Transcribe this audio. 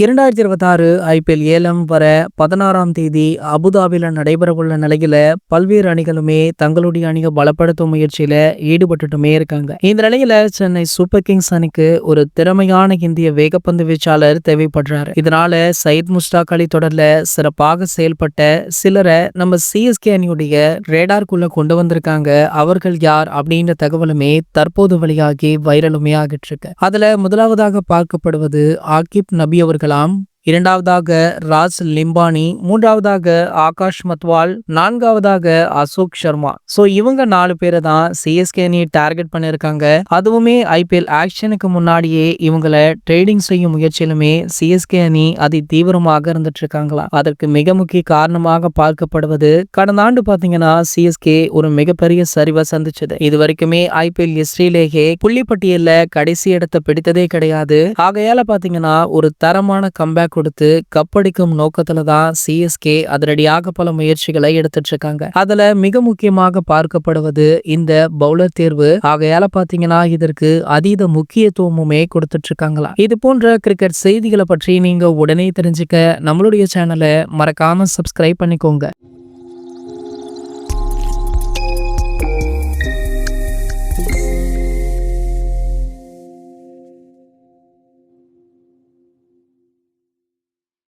இரண்டாயிரத்தி இருபத்தாறு ஐபிஎல் ஏலம் வர பதினாறாம் தேதி அபுதாபியில் நடைபெறவுள்ள நிலையில பல்வேறு அணிகளுமே தங்களுடைய அணியை பலப்படுத்தும் முயற்சியில ஈடுபட்டுட்டுமே இருக்காங்க. இந்த நிலையில சென்னை சூப்பர் கிங்ஸ் அணிக்கு ஒரு திறமையான இந்திய வேகப்பந்து வீச்சாளர் தேவைப்படுறாரு. இதனால சயித் முஸ்டாக் அலி தொடர்ல சிறப்பாக செயல்பட்ட சிலரை நம்ம சிஎஸ்கே அணியுடைய ரேடார்க்குள்ள கொண்டு வந்திருக்காங்க. அவர்கள் யார் அப்படின்ற தகவலுமே தற்போது வழியாகி வைரலுமே ஆகிட்டு இருக்கு. அதுல முதலாவதாக பார்க்கப்படுவது ஆகிப் நபி அவர்கள் salam. இரண்டாவதாக ராஜ் லிம்பானி மூன்றாவதாக ஆகாஷ் மத்வால் நான்காவதாக அசோக் சர்மா சோ இவங்க நாலு பேரை தான் சிஎஸ்கே அணி டார்கெட் பண்ணியிருக்காங்க. அதுவுமே ஐபிஎல் ஆக்ஷனுக்கு முன்னாடியே இவங்களை ட்ரேடிங் செய்யும் முயற்சியிலுமே சிஎஸ்கே அணி அதி தீவிரமாக இருந்துட்டு இருக்காங்களா அதற்கு மிக முக்கிய காரணமாக பார்க்கப்படுவது கடந்த ஆண்டு பாத்தீங்கன்னா சிஎஸ்கே ஒரு மிகப்பெரிய சரிவை சந்திச்சது. இது வரைக்குமே ஐபிஎல் ஹிஸ்டரியிலேயே புள்ளிப்பட்டியல்ல கடைசி இடத்தை பிடித்ததே கிடையாது. ஆகையால பாத்தீங்கன்னா ஒரு தரமான கம்பேக் கொடுத்து கப்படிக்கும் நோக்கத்துல தான் சிஎஸ்கே அதிரடியாக பல முயற்சிகளை எடுத்துட்டு இருக்காங்க அதுல மிக முக்கியமாக பார்க்கப்படுவது இந்த பவுலர் தேர்வு. ஆகையால பாத்தீங்கன்னா இதற்கு அதீத முக்கியத்துவமுமே கொடுத்துட்டு இருக்காங்களா இது போன்ற கிரிக்கெட் செய்திகளை பற்றி நீங்க உடனே தெரிஞ்சுக்க நம்மளுடைய சேனலை மறக்காம சப்ஸ்கிரைப் பண்ணிக்கோங்க.